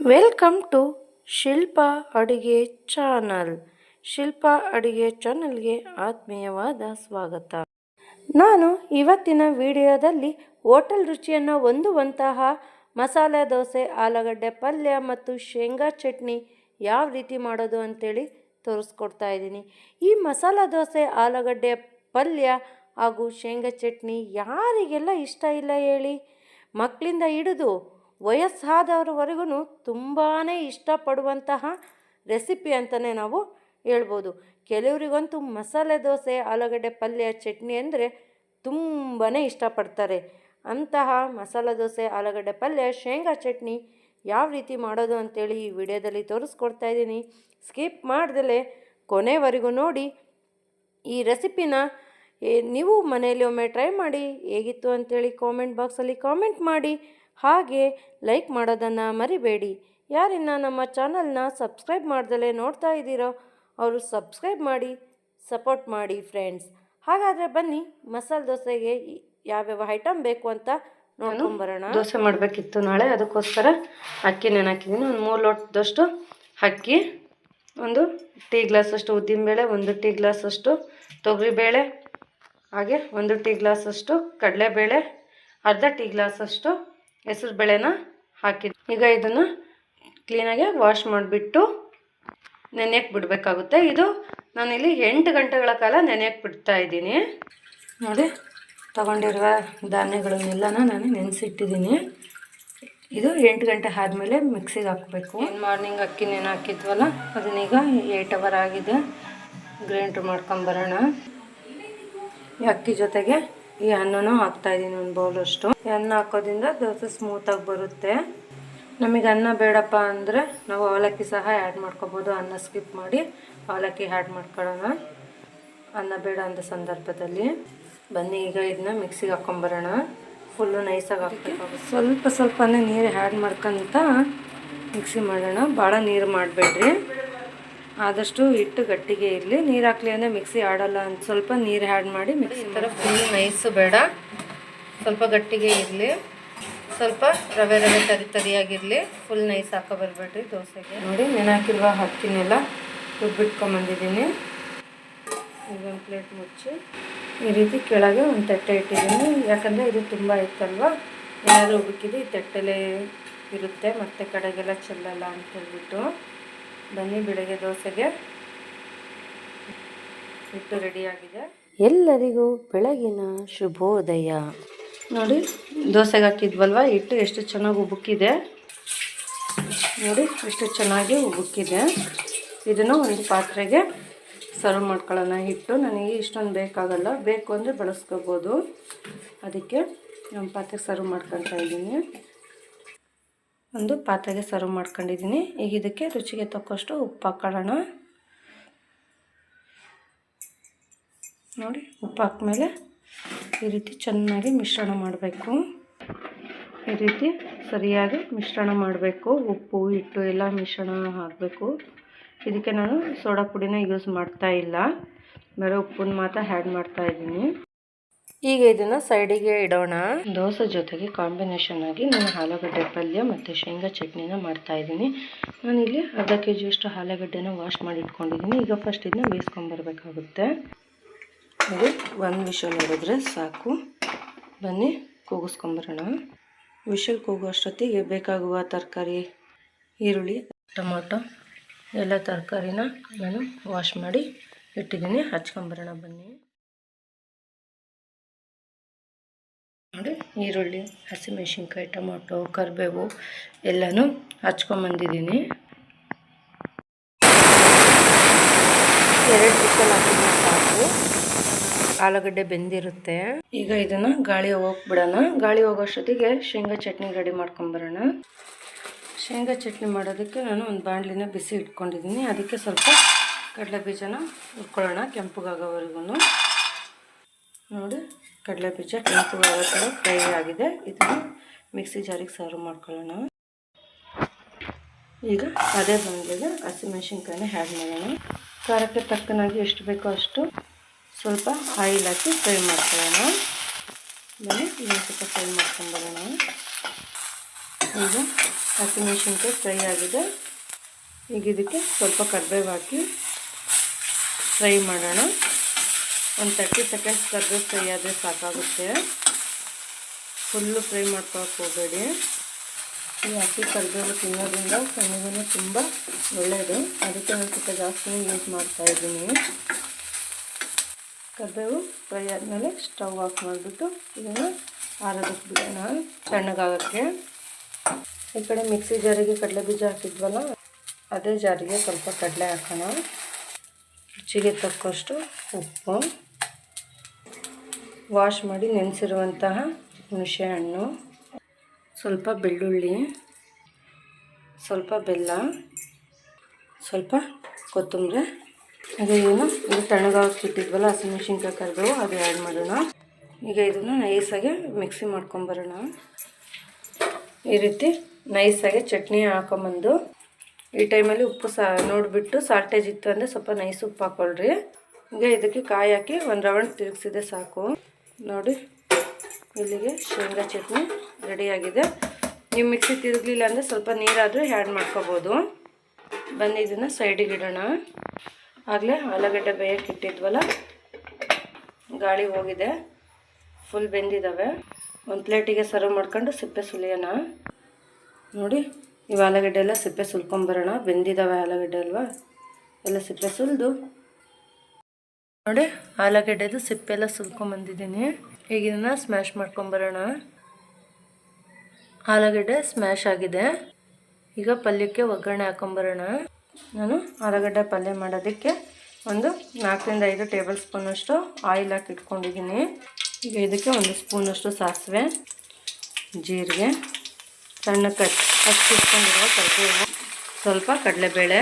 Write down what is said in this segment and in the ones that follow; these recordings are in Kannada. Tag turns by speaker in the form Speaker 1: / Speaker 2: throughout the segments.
Speaker 1: ವೆಲ್ಕಮ್ ಟು ಶಿಲ್ಪ ಅಡುಗೆ ಚಾನಲ್ ಶಿಲ್ಪ ಅಡುಗೆ ಚಾನಲ್ಗೆ ಆತ್ಮೀಯವಾದ ಸ್ವಾಗತ. ನಾನು ಇವತ್ತಿನ ವಿಡಿಯೋದಲ್ಲಿ ಹೋಟೆಲ್ ರುಚಿಯನ್ನು ಹೊಂದುವಂತಹ ಮಸಾಲೆ ದೋಸೆ, ಆಲೂಗಡ್ಡೆ ಪಲ್ಯ ಮತ್ತು ಶೇಂಗಾ ಚಟ್ನಿ ಯಾವ ರೀತಿ ಮಾಡೋದು ಅಂತೇಳಿ ತೋರಿಸ್ಕೊಡ್ತಾ ಇದ್ದೀನಿ. ಈ ಮಸಾಲೆ ದೋಸೆ, ಆಲೂಗಡ್ಡೆ ಪಲ್ಯ ಹಾಗೂ ಶೇಂಗಾ ಚಟ್ನಿ ಯಾರಿಗೆಲ್ಲ ಇಷ್ಟ ಇಲ್ಲ ಹೇಳಿ ಮಕ್ಕಳಿಂದ ಹಿಡಿದು ವಯಸ್ಸಾದವ್ರವರೆಗೂ ತುಂಬಾ ಇಷ್ಟಪಡುವಂತಹ ರೆಸಿಪಿ ಅಂತಲೇ ನಾವು ಹೇಳ್ಬೋದು. ಕೆಲವರಿಗಂತೂ ಮಸಾಲೆ ದೋಸೆ, ಆಲೂಗಡ್ಡೆ ಪಲ್ಯ, ಚಟ್ನಿ ಅಂದರೆ ತುಂಬಾ ಇಷ್ಟಪಡ್ತಾರೆ. ಅಂತಹ ಮಸಾಲೆ ದೋಸೆ, ಆಲೂಗಡ್ಡೆ ಪಲ್ಯ, ಶೇಂಗಾ ಚಟ್ನಿ ಯಾವ ರೀತಿ ಮಾಡೋದು ಅಂತೇಳಿ ಈ ವಿಡಿಯೋದಲ್ಲಿ ತೋರಿಸ್ಕೊಡ್ತಾ ಇದ್ದೀನಿ. ಸ್ಕಿಪ್ ಮಾಡ್ದಲೇ ಕೊನೆವರೆಗೂ ನೋಡಿ. ಈ ರೆಸಿಪಿನ ನೀವು ಮನೆಯಲ್ಲಿ ಒಮ್ಮೆ ಟ್ರೈ ಮಾಡಿ ಹೇಗಿತ್ತು ಅಂತೇಳಿ ಕಾಮೆಂಟ್ ಬಾಕ್ಸಲ್ಲಿ ಕಾಮೆಂಟ್ ಮಾಡಿ. ಹಾಗೆ ಲೈಕ್ ಮಾಡೋದನ್ನು ಮರಿಬೇಡಿ. ಯಾರಿನ್ನ ನಮ್ಮ ಚಾನಲ್ನ ಸಬ್ಸ್ಕ್ರೈಬ್ ಮಾಡ್ದಲೇ ನೋಡ್ತಾ ಇದ್ದೀರೋ, ಅವರು ಸಬ್ಸ್ಕ್ರೈಬ್ ಮಾಡಿ, ಸಪೋರ್ಟ್ ಮಾಡಿ ಫ್ರೆಂಡ್ಸ್. ಹಾಗಾದರೆ ಬನ್ನಿ, ಮಸಾಲೆ ದೋಸೆಗೆ ಯಾವ್ಯಾವ ಐಟಮ್ ಬೇಕು ಅಂತ ನೋಡ್ಕೊಂಬರೋಣ. ದೋಸೆ ಮಾಡಬೇಕಿತ್ತು ನಾಳೆ, ಅದಕ್ಕೋಸ್ಕರ ಅಕ್ಕಿ ನೆನಾಕಿದ್ದೀನಿ ಒಂದು ಮೂರು ಲೋಟದಷ್ಟು ಅಕ್ಕಿ, ಒಂದು ಟೀ ಗ್ಲಾಸಷ್ಟು ಉದ್ದಿನಬೇಳೆ, ಒಂದು ಟೀ ಗ್ಲಾಸಷ್ಟು ತೊಗರಿಬೇಳೆ, ಹಾಗೆ ಒಂದು ಟೀ ಗ್ಲಾಸಷ್ಟು ಕಡಲೆಬೇಳೆ, ಅರ್ಧ ಟೀ ಗ್ಲಾಸಷ್ಟು ಹೆಸರು ಬೇಳೆನ ಹಾಕಿದ್ದು ಈಗ ಇದನ್ನು ಕ್ಲೀನಾಗಿ ವಾಶ್ ಮಾಡಿಬಿಟ್ಟು ನೆನೆಯಕ್ಕೆ ಬಿಡಬೇಕಾಗುತ್ತೆ. ಇದು ನಾನಿಲ್ಲಿ ಎಂಟು ಗಂಟೆಗಳ ಕಾಲ ನೆನೆಯಕ್ಕೆ ಬಿಡ್ತಾ ಇದ್ದೀನಿ. ನೋಡಿ ತಗೊಂಡಿರುವ ಧಾನ್ಯಗಳನ್ನೆಲ್ಲನ ನಾನು ನೆನೆಸಿಟ್ಟಿದ್ದೀನಿ. ಇದು ಎಂಟು ಗಂಟೆ ಆದಮೇಲೆ ಮಿಕ್ಸಿಗೆ ಹಾಕಬೇಕು. ಮಾರ್ನಿಂಗ್ ಅಕ್ಕಿ ನೆನೆ ಹಾಕಿದ್ವಲ್ಲ ಅದನ್ನೀಗ ಏಯ್ಟ್ ಅವರ್ ಆಗಿದೆ. ಗ್ರೈಂಡ್ರ್ ಮಾಡ್ಕೊಂಬರೋಣ ಈ ಅಕ್ಕಿ ಜೊತೆಗೆ ಈ ಹಣ್ಣು ಹಾಕ್ತಾ ಇದ್ದೀನಿ ಒಂದು ಬೌಲಷ್ಟು. ಈ ಅನ್ನ ಹಾಕೋದ್ರಿಂದ ದೋಸೆ ಸ್ಮೂತಾಗಿ ಬರುತ್ತೆ. ನಮಗೆ ಅನ್ನ ಬೇಡಪ್ಪ ಅಂದರೆ ನಾವು ಅವಲಕ್ಕಿ ಸಹ ಆ್ಯಡ್ ಮಾಡ್ಕೋಬೋದು. ಅನ್ನ ಸ್ಕಿಪ್ ಮಾಡಿ ಅವಲಕ್ಕಿ ಆ್ಯಡ್ ಮಾಡ್ಕೊಳ್ಳೋಣ. ಅನ್ನ ಬೇಡ ಅಂದ ಸಂದರ್ಭದಲ್ಲಿ. ಬನ್ನಿ, ಈಗ ಇದನ್ನ ಮಿಕ್ಸಿಗೆ ಹಾಕ್ಕೊಂಬರೋಣ ಫುಲ್ಲು ನೈಸಾಗಿ ಹಾಕ್ಬೇಕು. ಸ್ವಲ್ಪ ಸ್ವಲ್ಪನೇ ನೀರು ಆ್ಯಡ್ ಮಾಡ್ಕೊಂತ ಮಿಕ್ಸಿ ಮಾಡೋಣ. ಭಾಳ ನೀರು ಮಾಡಬೇಡ್ರಿ. ಆದಷ್ಟು ಹಿಟ್ಟು ಗಟ್ಟಿಗೆ ಇರಲಿ. ನೀರು ಹಾಕ್ಲಿ ಅಂದರೆ ಮಿಕ್ಸಿ ಆಡೋಲ್ಲ ಅಂತ ಸ್ವಲ್ಪ ನೀರು ಆ್ಯಡ್ ಮಾಡಿ ಮಿಕ್ಸಿ ಈ ಥರ ಫುಲ್ ನೈಸು ಬೇಡ. ಸ್ವಲ್ಪ ಗಟ್ಟಿಗೆ ಇರಲಿ. ಸ್ವಲ್ಪ ರವೆ ರವೆ ತರಿ ತರಿಯಾಗಿರಲಿ. ಫುಲ್ ನೈಸ್ ಹಾಕೋ ಬರಬೇಡ್ರಿ ದೋಸೆಗೆ. ನೋಡಿ ನೆನಾಕಿರುವ ಹಕ್ಕಿನೆಲ್ಲ ರುಬ್ಬಿಟ್ಕೊಂಬಂದಿದ್ದೀನಿ ಈಗ ಒಂದು ಪ್ಲೇಟ್ ಮುಚ್ಚಿ ಈ ರೀತಿ ಕೆಳಗೆ ಒಂದು ತಟ್ಟೆ ಇಟ್ಟಿದ್ದೀನಿ. ಯಾಕಂದರೆ ಇದು ತುಂಬ ಇತ್ತಲ್ವ? ಏನಾದರೂ ಉಬ್ಬಿಕ್ಕಿದ್ದು ಈ ತಟ್ಟೆಲೇ ಇರುತ್ತೆ. ಮತ್ತೆ ಕಡೆಗೆಲ್ಲ ಚೆಲ್ಲಲ್ಲ ಅಂತ ಹೇಳ್ಬಿಟ್ಟು. ಬನ್ನಿ ಬೆಳಗ್ಗೆ ದೋಸೆಗೆ. ಹಿಟ್ಟು ರೆಡಿಯಾಗಿದೆ. ಎಲ್ಲರಿಗೂ ಬೆಳಗಿನ ಶುಭೋದಯ. ನೋಡಿ ದೋಸೆಗೆ ಹಾಕಿದ್ವಲ್ವ? ಹಿಟ್ಟು ಎಷ್ಟು ಚೆನ್ನಾಗಿ ಉಬ್ಬುಕ್ಕಿದೆ. ನೋಡಿ ಎಷ್ಟು ಚೆನ್ನಾಗಿ ಉಬ್ಬುಕ್ಕಿದೆ. ಇದನ್ನು ಒಂದು ಪಾತ್ರೆಗೆ ಸರ್ವ್ ಮಾಡ್ಕೊಳ್ಳೋಣ ಹಿಟ್ಟು. ನನಗೆ ಇಷ್ಟೊಂದು ಬೇಕಾಗಲ್ಲ. ಬೇಕು ಅಂದರೆ ಬಳಸ್ಕೋಬೋದು. ಅದಕ್ಕೆ ನಮ್ಮ ಪಾತ್ರೆಗೆ ಸರ್ವ್ ಮಾಡ್ಕೊತಾ ಇದ್ದೀನಿ. ಒಂದು ಪಾತ್ರೆಗೆ ಸರ್ವ್ ಮಾಡ್ಕೊಂಡಿದ್ದೀನಿ. ಈಗ ಇದಕ್ಕೆ ರುಚಿಗೆ ತಕ್ಕಷ್ಟು ಉಪ್ಪು ಹಾಕೊಳ್ಳೋಣ. ನೋಡಿ, ಉಪ್ಪು ಹಾಕ್ಮೇಲೆ ಈ ರೀತಿ ಚೆನ್ನಾಗಿ ಮಿಶ್ರಣ ಮಾಡಬೇಕು. ಈ ರೀತಿ ಸರಿಯಾಗಿ ಮಿಶ್ರಣ ಮಾಡಬೇಕು. ಉಪ್ಪು, ಹಿಟ್ಟು ಎಲ್ಲ ಮಿಶ್ರಣ ಹಾಕಬೇಕು. ಇದಕ್ಕೆ ನಾನು ಸೋಡಾ ಪುಡಿನ ಯೂಸ್ ಮಾಡ್ತಾ ಇಲ್ಲ. ಬರೀ ಉಪ್ಪನ್ನ ಮಾತ್ರ ಆ್ಯಡ್ ಮಾಡ್ತಾ ಇದ್ದೀನಿ. ಈಗ ಇದನ್ನ ಸೈಡಿಗೆ ಇಡೋಣ. ದೋಸೆ ಜೊತೆಗೆ ಕಾಂಬಿನೇಷನ್ ಆಗಿ ನಾನು ಆಲೂಗಡ್ಡೆ ಪಲ್ಯ ಮತ್ತು ಶೇಂಗಾ ಚಟ್ನಿನ ಮಾಡ್ತಾ ಇದ್ದೀನಿ. ನಾನಿಲ್ಲಿ ಅರ್ಧ ಕೆ ಜಿಯಷ್ಟು ಆಲೂಗಡ್ಡೆನ ವಾಶ್ ಮಾಡಿ ಇಟ್ಕೊಂಡಿದ್ದೀನಿ. ಈಗ ಫಸ್ಟ್ ಇದನ್ನ ಬೇಯಿಸ್ಕೊಂಬರ್ಬೇಕಾಗುತ್ತೆ ಅದು ಒಂದು ವಿಷಲ್ ಹೊಡೆದ್ರೆ ಸಾಕು. ಬನ್ನಿ ಕೂಗಿಸ್ಕೊಂಬರೋಣ ವಿಷಲ್ ಕೂಗೋ ಅಷ್ಟೊತ್ತಿಗೆ ಬೇಕಾಗುವ ತರಕಾರಿ, ಈರುಳ್ಳಿ, ಟೊಮೊಟೊ, ಎಲ್ಲ ತರಕಾರಿನ ನಾನು ವಾಶ್ ಮಾಡಿ ಇಟ್ಟಿದ್ದೀನಿ. ಹಚ್ಕೊಂಬರೋಣ ಬನ್ನಿ. ನೋಡಿ ಈರುಳ್ಳಿ ಹಸಿಮೆಣಸಿನ್ಕಾಯಿ ಟೊಮೊಟೊ ಕರಿಬೇವು ಎಲ್ಲನೂ ಹಚ್ಕೊಂಬಂದಿದ್ದೀನಿ ಎರಡು ಚಿಕನ್ ಹಾಕಿದ್ರೆ ಸಾಕು. ಆಲೂಗಡ್ಡೆ ಬೆಂದಿರುತ್ತೆ. ಈಗ ಇದನ್ನು ಗಾಳಿ ಹೋಗ್ಬಿಡೋಣ. ಗಾಳಿ ಹೋಗೋಷ್ಟೊತ್ತಿಗೆ ಶೇಂಗಾ ಚಟ್ನಿ ರೆಡಿ ಮಾಡ್ಕೊಂಬರೋಣ ಶೇಂಗಾ ಚಟ್ನಿ ಮಾಡೋದಕ್ಕೆ ನಾನು ಒಂದು ಬಾಣಲಿನ ಬಿಸಿ ಇಟ್ಕೊಂಡಿದ್ದೀನಿ. ಅದಕ್ಕೆ ಸ್ವಲ್ಪ ಕಡಲೆ ಬೀಜನ ಹುರ್ಕೊಳ್ಳೋಣ ಕೆಂಪಗಾಗೋವರೆಗೂ ನೋಡಿ ಕಡಲೆ ಬೀಜ ಕೆಂಪು ಥರ ಫ್ರೈ ಆಗಿದೆ. ಇದನ್ನು ಮಿಕ್ಸಿ ಜಾರಿಗೆ ಸರ್ವ್ ಮಾಡ್ಕೊಳ್ಳೋಣ. ಈಗ ಅದೇ ಬಾಣಲಿಗೆ ಹಸಿಮೆಣ್ಸಿನ್ಕಾಯಿನ ಹ್ಯಾಡ್ ಮಾಡೋಣ. ಖಾರಕ್ಕೆ ತಕ್ಕನಾಗಿ ಎಷ್ಟು ಬೇಕೋ ಅಷ್ಟು ಸ್ವಲ್ಪ ಆಯಿಲ್ ಹಾಕಿ ಫ್ರೈ ಮಾಡ್ಕೊಳ್ಳೋಣ. ಇನ್ನೊಂದು ಸ್ವಲ್ಪ ಫ್ರೈ ಮಾಡ್ಕೊಂಡ್ಬರೋಣ ಈಗ ಹಸಿಮೆಣಸಿನ್ಕಾಯಿ ಫ್ರೈ ಆಗಿದೆ. ಈಗ ಇದಕ್ಕೆ ಸ್ವಲ್ಪ ಕರ್ಬೇವು ಹಾಕಿ ಫ್ರೈ ಮಾಡೋಣ. ಒಂದು ತರ್ಟಿ ಸೆಕೆಂಡ್ಸ್ ಕರ್ಬೇವು ಫ್ರೈ ಆದರೆ ಸಾಕಾಗುತ್ತೆ. ಫುಲ್ಲು ಫ್ರೈ ಮಾಡ್ಕೊಳಕ್ಕೆ ಹೋಗಬೇಡಿ. ಈ ಹಸಿ ಕರಿಬೇವು ತಿನ್ನೋದ್ರಿಂದ ಕಣ್ಣಿಗೂ ತುಂಬ ಒಳ್ಳೆಯದು ಅದಕ್ಕೆ ನಾನು ಸ್ವಲ್ಪ ಜಾಸ್ತಿನೇ ಯೂಸ್ ಮಾಡ್ತಾಯಿದ್ದೀನಿ ಕರಿಬೇವು ಫ್ರೈ ಆದಮೇಲೆ ಸ್ಟವ್ ಆಫ್ ಮಾಡಿಬಿಟ್ಟು ಇದನ್ನು ಆರೋದಕ್ಕೆ ಬಿಡೋಣ ತಣ್ಣಗಾಗೋಕ್ಕೆ ಈ ಕಡೆ ಮಿಕ್ಸಿ ಜಾರಿಗೆ ಕಡಲೆ ಬೀಜ ಹಾಕಿದ್ವಲ್ಲ, ಅದೇ ಜಾರಿಗೆ ಸ್ವಲ್ಪ ಕಡಲೆ ಹಾಕೋಣ. ರುಚಿಗೆ ತಕ್ಕಷ್ಟು ಉಪ್ಪು. ವಾಶ್ ಮಾಡಿ ನೆನೆಸಿರುವಂತಹ ಹುಣಸೆಹಣ್ಣು. ಸ್ವಲ್ಪ ಬೆಳ್ಳುಳ್ಳಿ, ಸ್ವಲ್ಪ ಬೆಲ್ಲ, ಸ್ವಲ್ಪ ಕೊತ್ತಂಬರಿ. ಅದೇ ಏನು? ಇದು ತಣ್ಣಗಾಕಿಟ್ಟಿದ್ವಲ್ಲ ಹಸಿಮೆಣ್ಸಿನ್ಕಾಯಿ ಕರಿಬೇವು, ಅದು ಆ್ಯಡ್ ಮಾಡೋಣ. ಈಗ ಇದನ್ನು ನೈಸಾಗಿ ಮಿಕ್ಸಿ ಮಾಡ್ಕೊಂಬರೋಣ ಈ ರೀತಿ ನೈಸಾಗಿ ಚಟ್ನಿ ಹಾಕೊಂಬಂದು, ಈ ಟೈಮಲ್ಲಿ ಉಪ್ಪು ಸಾ, ನೋಡಿಬಿಟ್ಟು ಸಾಲ್ಟೇಜ್ ಇತ್ತು ಅಂದರೆ ಸ್ವಲ್ಪ ನೈಸ್ ಉಪ್ಪು ಹಾಕ್ಕೊಳ್ರಿ ಈಗ ಇದಕ್ಕೆ ಕಾಯಿ ಹಾಕಿ ಒಂದು ರೌಂಡ್ ತಿರುಗಿಸಿದೆ ಸಾಕು. ನೋಡಿ, ಇಲ್ಲಿಗೆ ಶೇಂಗಾ ಚಟ್ನಿ ರೆಡಿಯಾಗಿದೆ. ನೀವು ಮಿಕ್ಸಿ ತಿರುಗಲಿಲ್ಲ ಅಂದರೆ ಸ್ವಲ್ಪ ನೀರಾದರೂ ಹ್ಯಾಡ್ ಮಾಡ್ಕೋಬೋದು. ಬಂದು ಇದನ್ನು ಸೈಡಿಗೆ ಇಡೋಣ. ಆಗಲೇ ಆಲೂಗಡ್ಡೆ ಬೇಯಕ್ಕೆ ಇಟ್ಟಿದ್ವಲ್ಲ, ಗಾಳಿ ಹೋಗಿದೆ. ಫುಲ್ ಬೆಂದಿದ್ದಾವೆ ಒಂದು ಪ್ಲೇಟಿಗೆ ಸರ್ವ್ ಮಾಡ್ಕೊಂಡು ಸಿಪ್ಪೆ ಸುಲಿಯೋಣ. ನೋಡಿ, ಇವು ಆಲೂಗಡ್ಡೆ ಎಲ್ಲ ಸಿಪ್ಪೆ ಸುಲ್ಕೊಂಬರೋಣ ಬೆಂದಿದ್ದಾವೆ ಆಲೂಗಡ್ಡೆ ಅಲ್ವಾ? ಎಲ್ಲ ಸಿಪ್ಪೆ ಸುಲಿದು. ನೋಡಿ ಆಲೂಗಡ್ಡೆದು ಸಿಪ್ಪೆ ಎಲ್ಲ ಸುಲ್ಕೊಂಬಂದಿದ್ದೀನಿ ಈಗ ಇದನ್ನ ಸ್ಮ್ಯಾಶ್ ಮಾಡ್ಕೊಂಬರೋಣ ಆಲೂಗಡ್ಡೆ ಸ್ಮ್ಯಾಶ್ ಆಗಿದೆ. ಈಗ ಪಲ್ಯಕ್ಕೆ ಒಗ್ಗರಣೆ ಹಾಕೊಂಬರೋಣ ನಾನು ಆಲೂಗಡ್ಡೆ ಪಲ್ಯ ಮಾಡೋದಕ್ಕೆ ಒಂದು ನಾಲ್ಕರಿಂದ ಐದು ಟೇಬಲ್ ಸ್ಪೂನಷ್ಟು ಆಯಿಲ್ ಹಾಕಿ ಇಟ್ಕೊಂಡಿದ್ದೀನಿ. ಈಗ ಇದಕ್ಕೆ ಒಂದು ಸ್ಪೂನಷ್ಟು ಸಾಸಿವೆ, ಜೀರಿಗೆ, ಸಣ್ಣ ಕಟ್ ಹಚ್ಚಿಟ್ಕೊಂಡಿರುವ ಕಡಲೆ ಸ್ವಲ್ಪ ಕಡಲೆಬೇಳೆ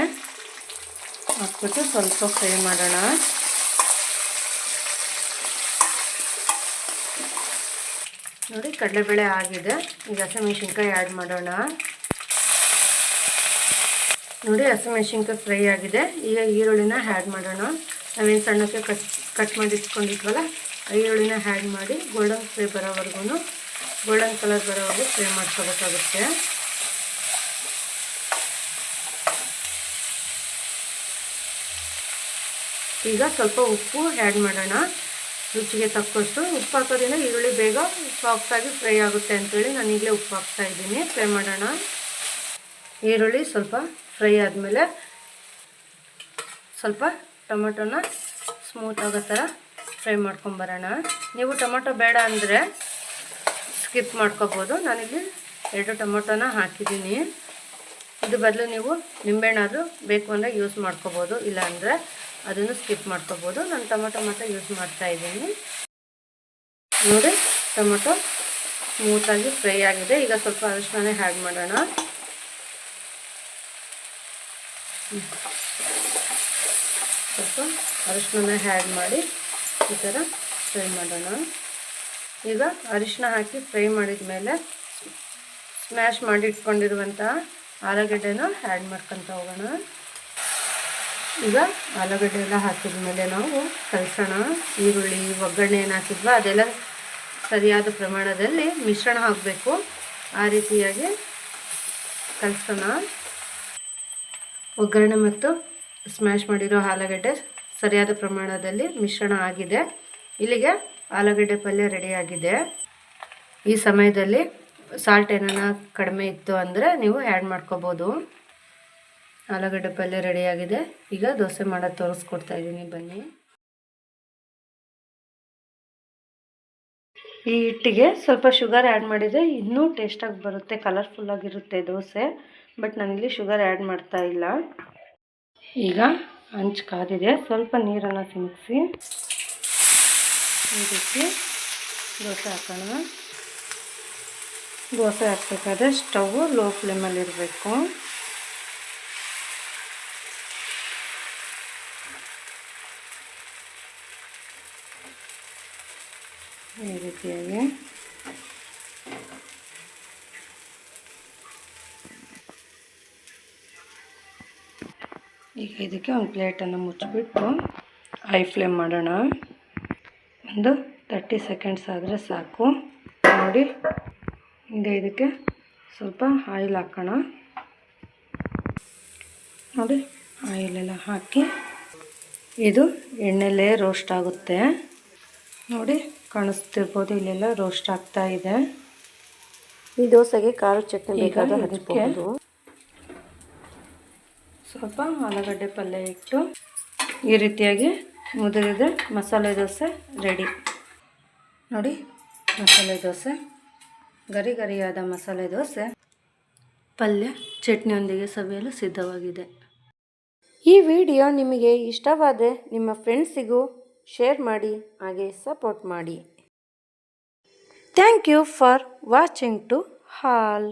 Speaker 1: ಹಾಕ್ಬಿಟ್ಟು ಸ್ವಲ್ಪ ಫ್ರೈ ಮಾಡೋಣ. ನೋಡಿ, ಕಡಲೆಬೇಳೆ ಆಗಿದೆ. ಈಗ ಹಸಿಮೆಣ್ಸಿನ್ಕಾಯಿ ಆ್ಯಡ್ ಮಾಡೋಣ. ನೋಡಿ, ಹಸಿಮೆಣ್ಸಿನ್ಕಾಯಿ ಫ್ರೈ ಆಗಿದೆ. ಈಗ ಈರುಳ್ಳಿನ ಆ್ಯಡ್ ಮಾಡೋಣ. ನಾವೇನು ಸಣ್ಣಕ್ಕೆ ಕಟ್ ಕಟ್ ಮಾಡಿ ಇಟ್ಕೊಂಡಿದ್ವಲ್ಲ ಈರುಳ್ಳಿನ ಆ್ಯಡ್ ಮಾಡಿ ಗೋಲ್ಡನ್ ಫ್ರೈ ಬರೋವರೆಗೂ ಗೋಲ್ಡನ್ ಕಲರ್ ಬರೋವರೆಗೂ ಫ್ರೈ ಮಾಡ್ಕೋಬೇಕಾಗುತ್ತೆ. ಈಗ ಸ್ವಲ್ಪ ಉಪ್ಪು ಆ್ಯಡ್ ಮಾಡೋಣ. ರುಚಿಗೆ ತಕ್ಕಷ್ಟು ಉಪ್ಪು ಹಾಕೋದ್ರಿಂದ ಈರುಳ್ಳಿ ಬೇಗ ಸಾಫ್ಟಾಗಿ ಫ್ರೈ ಆಗುತ್ತೆ ಅಂತೇಳಿ ನಾನು ಈಗಲೇ ಉಪ್ಪು ಹಾಕ್ತಾ ಇದ್ದೀನಿ. ಫ್ರೈ ಮಾಡೋಣ. ಈರುಳ್ಳಿ ಸ್ವಲ್ಪ ಫ್ರೈ ಆದಮೇಲೆ ಸ್ವಲ್ಪ ಟೊಮೆಟೊನ ಸ್ಮೂತ್ ಆಗೋ ಥರ ಫ್ರೈ ಮಾಡ್ಕೊಂಬರೋಣ. ನೀವು ಟೊಮೊಟೊ ಬೇಡ ಅಂದರೆ ಸ್ಕಿಪ್ ಮಾಡ್ಕೋಬೋದು. ನಾನಿಲ್ಲಿ ಎರಡು ಟೊಮೊಟೊನ ಹಾಕಿದ್ದೀನಿ. ಇದು ಬದಲು ನೀವು ನಿಂಬೆಹಣ್ಣಾದರೂ ಬೇಕು ಅಂದರೆ ಯೂಸ್ ಮಾಡ್ಕೋಬೋದು. ಇಲ್ಲಾಂದರೆ ಅದನ್ನು ಸ್ಕಿಪ್ ಮಾಡ್ಕೋಬೋದು. ನಾನು ಟೊಮೊಟೊ ಮಾತ್ರ ಯೂಸ್ ಮಾಡ್ತಾ ಇದ್ದೀನಿ. ನೋಡಿ, ಟೊಮೊಟೊ ಸ್ಮೂತಾಗಿ ಫ್ರೈ ಆಗಿದೆ. ಈಗ ಸ್ವಲ್ಪ ಅರಿಶಿನ ಹ್ಯಾಡ್ ಮಾಡೋಣ. ಸ್ವಲ್ಪ ಅರಿಶಿನ ಹ್ಯಾಡ್ ಮಾಡಿ ಈ ಥರ ಫ್ರೈ ಮಾಡೋಣ. ಈಗ ಅರಿಶಿನ ಹಾಕಿ ಫ್ರೈ ಮಾಡಿದ ಮೇಲೆ ಸ್ಮ್ಯಾಶ್ ಮಾಡಿ ಇಟ್ಕೊಂಡಿರುವಂತಹ ಆಲೂಗಡ್ಡೆನ ಆ್ಯಡ್ ಮಾಡ್ಕೊತ ಹೋಗೋಣ. ಈಗ ಆಲೂಗಡ್ಡೆ ಎಲ್ಲ ಹಾಕಿದ ಮೇಲೆ ನಾವು ಕಲಸೋಣ ಈರುಳ್ಳಿ, ಒಗ್ಗರಣೆ ಏನು ಹಾಕಿದ್ವ ಅದೆಲ್ಲ ಸರಿಯಾದ ಪ್ರಮಾಣದಲ್ಲಿ ಮಿಶ್ರಣ ಹಾಕಬೇಕು. ಆ ರೀತಿಯಾಗಿ ಕಲಸೋಣ ಒಗ್ಗರಣೆ ಮತ್ತು ಸ್ಮ್ಯಾಶ್ ಮಾಡಿರೋ ಆಲೂಗಡ್ಡೆ ಸರಿಯಾದ ಪ್ರಮಾಣದಲ್ಲಿ ಮಿಶ್ರಣ ಆಗಿದೆ. ಇಲ್ಲಿಗೆ ಆಲೂಗಡ್ಡೆ ಪಲ್ಯ ರೆಡಿಯಾಗಿದೆ ಈ ಸಮಯದಲ್ಲಿ ಸಾಲ್ಟ್ ಏನಾನ ಕಡಿಮೆ ಇತ್ತು ಅಂದರೆ ನೀವು ಆ್ಯಡ್ ಮಾಡ್ಕೋಬೋದು. ಆಲೂಗಡ್ಡೆ ಪಲ್ಯ ರೆಡಿಯಾಗಿದೆ. ಈಗ ದೋಸೆ ಮಾಡೋದು ತೋರಿಸ್ಕೊಡ್ತಾ ಇದ್ದೀನಿ. ಬನ್ನಿ. ಈ ಹಿಟ್ಟಿಗೆ ಸ್ವಲ್ಪ ಶುಗರ್ ಆ್ಯಡ್ ಮಾಡಿದರೆ ಇನ್ನೂ ಟೇಸ್ಟಾಗಿ ಬರುತ್ತೆ ಕಲರ್ಫುಲ್ಲಾಗಿರುತ್ತೆ ದೋಸೆ. ಬಟ್ ನಾನಿಲ್ಲಿ ಶುಗರ್ ಆ್ಯಡ್ ಮಾಡ್ತಾ ಇಲ್ಲ. ಈಗ ಹಂಚು ಕಾದಿದೆ. ಸ್ವಲ್ಪ ನೀರನ್ನು ಸಿಂಕ್ಸಿ. ಈ ದೋಸೆ ಹಾಕೋಣ. ದೋಸೆ ಹಾಕ್ಬೇಕಾದ್ರೆ ಸ್ಟವ್ ಲೋ ಫ್ಲೇಮಲ್ಲಿ ಈ ರೀತಿಯಾಗಿ. ಈಗ ಇದಕ್ಕೆ ಒಂದು ಪ್ಲೇಟನ್ನು ಮುಚ್ಚಿಬಿಟ್ಟು ಐ ಫ್ಲೇಮ್ ಮಾಡೋಣ. ಒಂದು ತರ್ಟಿ ಸೆಕೆಂಡ್ಸ್ ಆದರೆ ಸಾಕು. ನೋಡಿ, ಈಗ ಇದಕ್ಕೆ ಸ್ವಲ್ಪ ಆಯಿಲ್ ಹಾಕೋಣ. ನೋಡಿ ಆಯಿಲೆಲ್ಲ ಹಾಕಿ ಇದು ಎಣ್ಣೆಲೇ ರೋಸ್ಟ್ ಆಗುತ್ತೆ. ನೋಡಿ ಕಾಣಿಸ್ತಿರ್ಬೋದು. ಇಲ್ಲೆಲ್ಲ ರೋಸ್ಟ್ ಆಗ್ತಾ ಇದೆ. ಈ ದೋಸೆಗೆ ಖಾರ ಚಟ್ನಿ ಬೇಕಾದ ಅದಕ್ಕೆ ಸ್ವಲ್ಪ ಆಲೂಗಡ್ಡೆ ಪಲ್ಯ ಇಟ್ಟು ಈ ರೀತಿಯಾಗಿ ಮುದುರಿದ ಮಸಾಲೆ ದೋಸೆ ರೆಡಿ ನೋಡಿ ಮಸಾಲೆ ದೋಸೆ ಗರಿ ಗರಿಯಾದ ಮಸಾಲೆ ದೋಸೆ ಪಲ್ಯ ಚಟ್ನಿಯೊಂದಿಗೆ ಸವಿಯಲು ಸಿದ್ಧವಾಗಿದೆ. ಈ ವಿಡಿಯೋ ನಿಮಗೆ ಇಷ್ಟವಾದರೆ ನಿಮ್ಮ ಫ್ರೆಂಡ್ಸಿಗೂ ಶೇರ್ ಮಾಡಿ ಹಾಗೆ ಸಪೋರ್ಟ್ ಮಾಡಿ. Thank you for watching to all